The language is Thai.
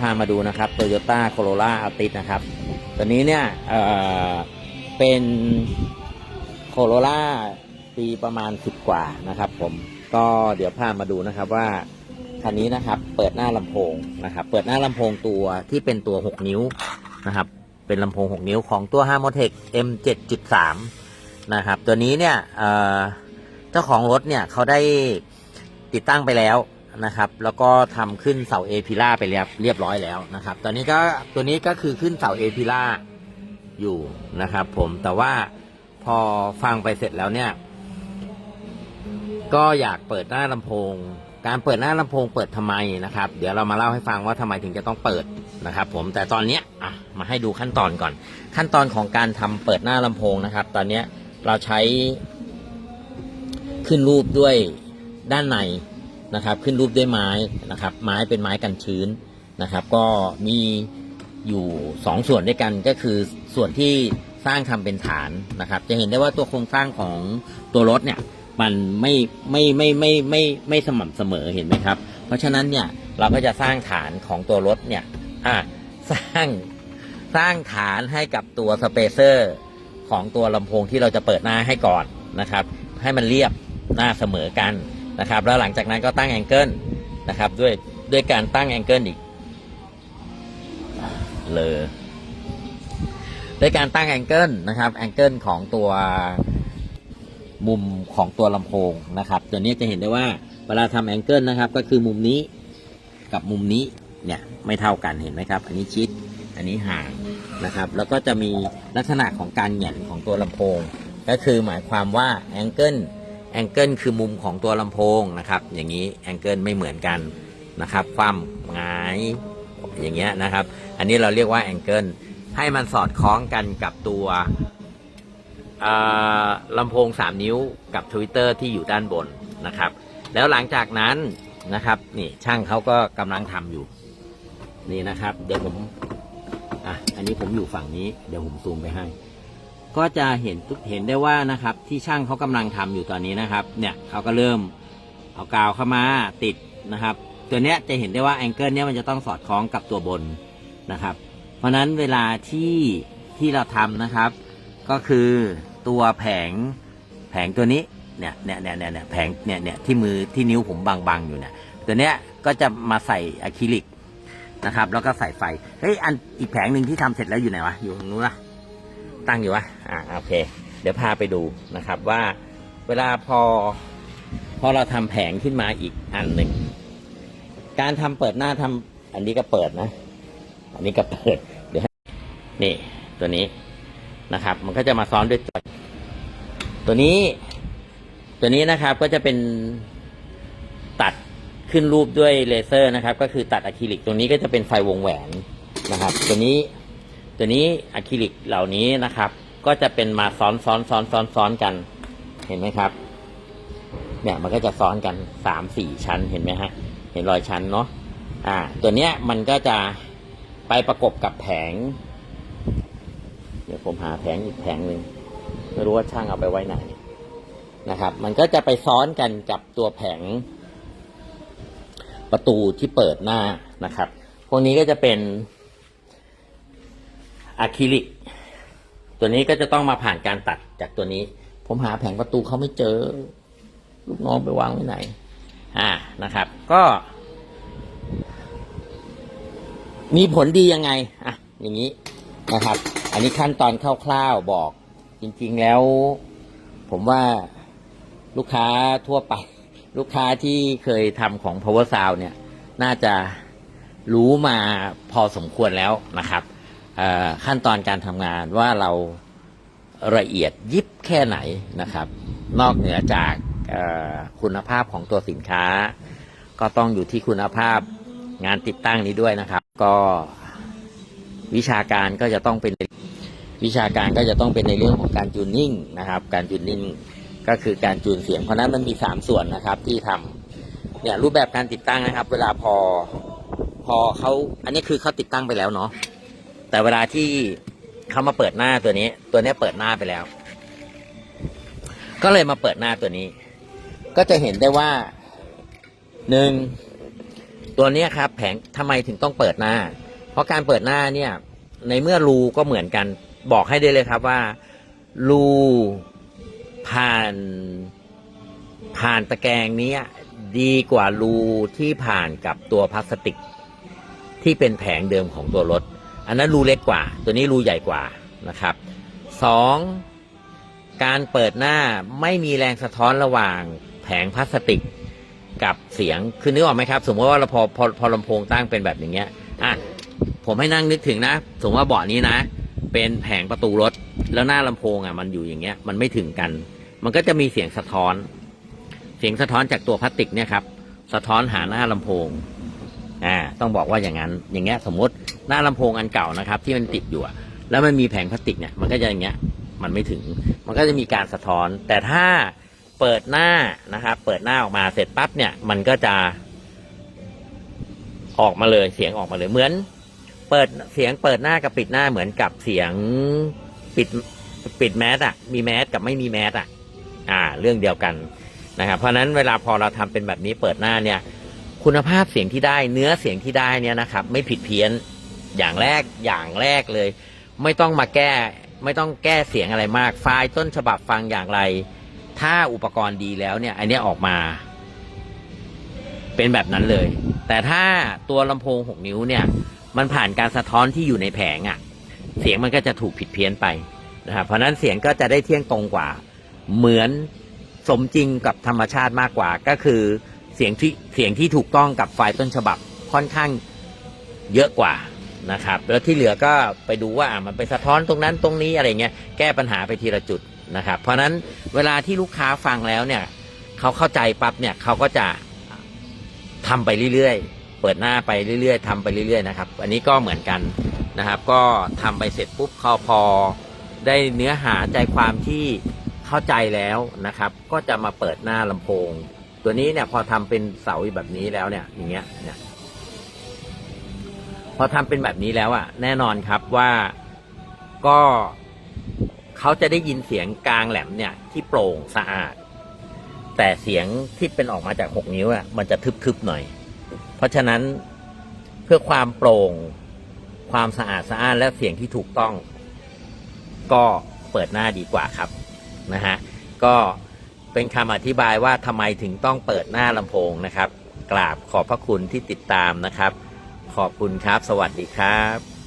พามาดูนะครับ Toyota Corolla Altis นะครับ ตัวนี้เนี่ยเเป็น Corolla ปีประมาณ 10 กว่านะครับผมก็เดี๋ยวพามาดูนะครับว่าคันนี้นะครับเปิดหน้าลำโพงนะครับ เปิดหน้าลำโพงตัวที่เป็นตัว 6 นิ้วนะครับ เป็นลำโพง 6 นิ้วของตัว h a r m o t e c M7.3 นะครับ ตัวนี้เนี่ยเเจ้าของรถเนี่ยเขาได้ติดตั้งไปแล้ว นะครับ แล้วก็ทำขึ้นเสาเอพิล่าไปเรียบเรียบร้อยแล้วนะครับ ตอนนี้ก็ตัวนี้ก็คือขึ้นเสาเอพิล่าอยู่นะครับ ผมแต่ว่าพอฟังไปเสร็จแล้วเนี่ย ก็อยากเปิดหน้าลำโพง การเปิดหน้าลำโพงเปิดทำไมนะครับ เดี๋ยวเรามาเล่าให้ฟังว่าทำไมถึงจะต้องเปิดนะครับ ผมแต่ตอนเนี้ยอะมาให้ดูขั้นตอนก่อน ขั้นตอนของการทำเปิดหน้าลำโพงนะครับ ตอนเนี้ยเราใช้ขึ้นรูปด้วยด้านใน นะครับ ขึ้นรูปด้วยไม้นะครับ ไม้เป็นไม้กันชื้นนะครับ ก็มีอยู่สองส่วนด้วยกันก็คือส่วนที่สร้างทำเป็นฐานนะครับ จะเห็นได้ว่าตัวโครงสร้างของตัวรถเนี่ยมันไม่ไม่ไม่ไม่ไม่ไม่สม่ำเสมอเห็นไหมครับ เพราะฉะนั้นเนี่ยเราก็จะสร้างฐานของตัวรถเนี่ยอ่าสร้างสร้างฐานให้กับตัวสเปเซอร์ของตัวลำโพงที่เราจะเปิดหน้าให้ก่อนนะครับ ให้มันเรียบหน้าเสมอกัน นะครับแล้วหลังจากนั้นก็ตั้งแองเกิลนะครับด้วยด้วยการตั้งแองเกิลอีกเลยด้วยการตั้งแองเกิลนะครับแองเกิลของตัวมุมของตัวลำโพงนะครับตัวนี้จะเห็นได้ว่าเวลาทำแองเกิลนะครับ ก็คือมุมนี้กับมุมนี้เนี่ยไม่เท่ากันเห็นไหมครับ อันนี้ชิดอันนี้ห่างนะครับ แล้วก็จะมีลักษณะของการแหงนของตัวลำโพง ก็คือหมายความว่าแองเกิล แองเกิลคือมุมของตัวลำโพงนะครับ อย่างนี้แองเกิลไม่เหมือนกันนะครับ ความหงายอย่างเงี้ยนะครับ อันนี้เราเรียกว่าแองเกิลให้มันสอดคล้องกันกับตัวอ่าลำโพง 3 นิ้วกับ Twitter ที่อยู่ด้านบนนะครับ แล้วหลังจากนั้นนะครับนี่ช่างเขาก็กำลังทำอยู่นี่นะครับ เดี๋ยวผมอะอันนี้ผมอยู่ฝั่งนี้เดี๋ยวผมซูมไปให้ ก็จะเห็นเห็นได้ว่านะครับ ที่ช่างเขากำลังทำอยู่ตอนนี้นะครับ เนี่ยเขาก็เริ่มเอากาวเข้ามาติดนะครับ ตัวเนี้ยจะเห็นได้ว่าแองเกิลเนี้ยมันจะต้องสอดคล้องกับตัวบนนะครับ เพราะฉะนั้นเวลาที่ที่เราทำนะครับ ก็คือตัวแผงแผงตัวนี้เนี่ยเนี่ยเนี่ยเนี่ยเนี่ยแผงเนี่ยเนี่ยที่มือที่นิ้วผมบางๆอยู่เนี่ยตัวเนี้ยก็จะมาใส่อะคริลิกนะครับ แล้วก็ใส่ไฟเฮ้ยอันอีกแผงหนึ่งที่ทำเสร็จแล้วอยู่ไหนวะอยู่ตรงนู้นละ ตั้งอยู่วะอ่าโอเค เดี๋ยวพาไปดูนะครับว่าเวลาพอพอเราทำแผงขึ้นมาอีกอันหนึ่ง การทำเปิดหน้าทำอันนี้ก็เปิดนะ อันนี้ก็เปิด เดี๋ยวนี่ตัวนี้นะครับ มันก็จะมาซ้อนด้วยตัวตัวนี้ ตัวนี้นะครับก็จะเป็นตัดขึ้นรูปด้วยเลเซอร์นะครับ ก็คือตัดอะคริลิกตรงนี้ก็จะเป็นไฟวงแหวนนะครับ ตัวนี้ ตัวนี้อะคริลิกเหล่านี้นะครับ ก็จะเป็นมาซ้อนซ้อนซ้อนซ้อนซ้อนกัน เห็นไหมครับ เนี่ยมันก็จะซ้อนกันสามสี่ชั้นเห็นไหมฮะ เห็นรอยชั้นเนาะอ่า ตัวเนี้ยมันก็จะไปประกบกับแผง เดี๋ยวผมหาแผงอีกแผงหนึ่งไม่รู้ว่าช่างเอาไปไว้ไหนนะครับ มันก็จะไปซ้อนกันกับตัวแผง ประตูที่เปิดหน้านะครับ พวกนี้ก็จะเป็น อะคริลิก ตัวนี้ก็จะต้องมาผ่านการตัดจากตัวนี้ ผมหาแผงประตูเขาไม่เจอ ลูกน้องไปวางไว้ไหน อ่านะครับ ก็ มีผลดียังไงอะอย่างนี้นะครับ อันนี้ขั้นตอนคร่าวๆบอก จริงๆแล้ว ผมว่าลูกค้าทั่วไป ลูกค้าที่เคยทำของ power sound เนี่ย น่าจะรู้มาพอสมควรแล้วนะครับ ขั้นตอนการทำงานว่าเราละเอียดยิบแค่ไหนนะครับ นอกเหนือจากคุณภาพของตัวสินค้า ก็ต้องอยู่ที่คุณภาพงานติดตั้งนี้ด้วยนะครับ ก็วิชาการก็จะต้องเป็นวิชาการก็จะต้องเป็นในเรื่องของการจูนนิ่งนะครับ การจูนนิ่งก็คือการจูนเสียง เพราะฉะนั้นมันมีสามส่วนนะครับที่ทำเนี่ยรูปแบบการติดตั้งนะครับ เวลาพอพอเขาอันนี้คือเขาติดตั้งไปแล้วเนาะ แต่เวลาที่เขามาเปิดหน้าตัวนี้ ตัวนี้เปิดหน้าไปแล้ว ก็เลยมาเปิดหน้าตัวนี้ ก็จะเห็นได้ว่าหนึ่งตัวนี้ครับ แผงทำไมถึงต้องเปิดหน้า เพราะการเปิดหน้าเนี่ย ในเมื่อรูก็เหมือนกัน บอกให้ได้เลยครับว่ารูผ่านผ่านตะแกรงนี้ดีกว่ารูที่ผ่านกับตัวพลาสติก ที่เป็นแผงเดิมของตัวรถ อันนั้นรูเล็กกว่า ตัวนี้รูใหญ่กว่านะครับสองการเปิดหน้าไม่มีแรงสะท้อนระหว่างแผงพลาสติกกับเสียงคือนึกออกไหมครับ สมมติว่าเราพอพอพอลำโพงตั้งเป็นแบบอย่างเงี้ยอะผมให้นั่งนึกถึงนะ สมมติว่าเบาะนี้นะ เป็นแผงประตูรถ แล้วหน้าลำโพงอะมันอยู่อย่างเงี้ยมันไม่ถึงกัน มันก็จะมีเสียงสะท้อน เสียงสะท้อนจากตัวพลาสติกเนี่ยครับสะท้อนหาหน้าลำโพง อ่าต้องบอกว่าอย่างนั้นอย่างเงี้ยสมมติหน้าลำโพงอันเก่านะครับ ที่มันติดอยู่แล้วมันมีแผงพลาสติกเนี่ยมันก็จะอย่างเงี้ยมันไม่ถึง มันก็จะมีการสะท้อน แต่ถ้าเปิดหน้านะครับ เปิดหน้าออกมาเสร็จปั๊บเนี่ย มันก็จะ ออกมาเลยเสียงออกมาเลยเหมือน เปิดเสียงเปิดหน้ากับปิดหน้าเหมือนกับเสียงปิดปิดแมสอะมีแมสกับไม่มีแมสอะอ่า เรื่องเดียวกันนะครับ เพราะฉะนั้นเวลาพอเราทำเป็นแบบนี้เปิดหน้าเนี่ย คุณภาพเสียงที่ได้เนื้อเสียงที่ได้เนี่ยนะครับ ไม่ผิดเพี้ยนอย่างแรกอย่างแรกเลย ไม่ต้องมาแก้ไม่ต้องแก้เสียงอะไรมาก ไฟล์ต้นฉบับฟังอย่างไร ถ้าอุปกรณ์ดีแล้วเนี่ยอันเนี้ยออกมา เป็นแบบนั้นเลย แต่ถ้าตัวลำโพง 6 นิ้วเนี่ย มันผ่านการสะท้อนที่อยู่ในแผงอะ่ะ เสียงมันก็จะถูกผิดเพี้ยนไปนะครับเพราะนั้นเสียงก็จะได้เที่ยงตรงกว่า เหมือนสมจริงกับธรรมชาติมากกว่าก็คือ เสียงที่เสียงที่ถูกต้องกับไฟล์ต้นฉบับค่อนข้างเยอะกว่านะครับ แล้วที่เหลือก็ไปดูว่ามันไปสะท้อนตรงนั้นตรงนี้อะไรเงี้ยแก้ปัญหาไปทีละจุดนะครับ เพราะฉะนั้นเวลาที่ลูกค้าฟังแล้วเนี่ยเขาเข้าใจปั๊บเนี่ยเขาก็จะทำไปเรื่อยๆ เปิดหน้าไปเรื่อยๆทำไปเรื่อยๆนะครับ อันนี้ก็เหมือนกันนะครับ ก็ทำไปเสร็จปุ๊บเขาพอได้เนื้อหาใจความที่เข้าใจแล้วนะครับ ก็จะมาเปิดหน้าลำโพง ตัวนี้เนี่ยพอทำเป็นเสาแบบนี้แล้วเนี่ย อย่างเงี้ยเนี่ยพอทำเป็นแบบนี้แล้วอะแน่นอนครับว่าก็เขาจะได้ยินเสียงกลางแหลมเนี่ย ที่โปร่งสะอาด แต่เสียงที่เป็นออกมาจากหกนิ้วอะมันจะทึบๆหน่อย เพราะฉะนั้นเพื่อความโปร่งความสะอาดสะอ้านและเสียงที่ถูกต้อง ก็เปิดหน้าดีกว่าครับนะฮะก็ เป็นคำอธิบายว่าทำไมถึงต้องเปิดหน้าลำโพงนะครับ กราบขอบพระคุณที่ติดตามนะครับ ขอบคุณครับ สวัสดีครับ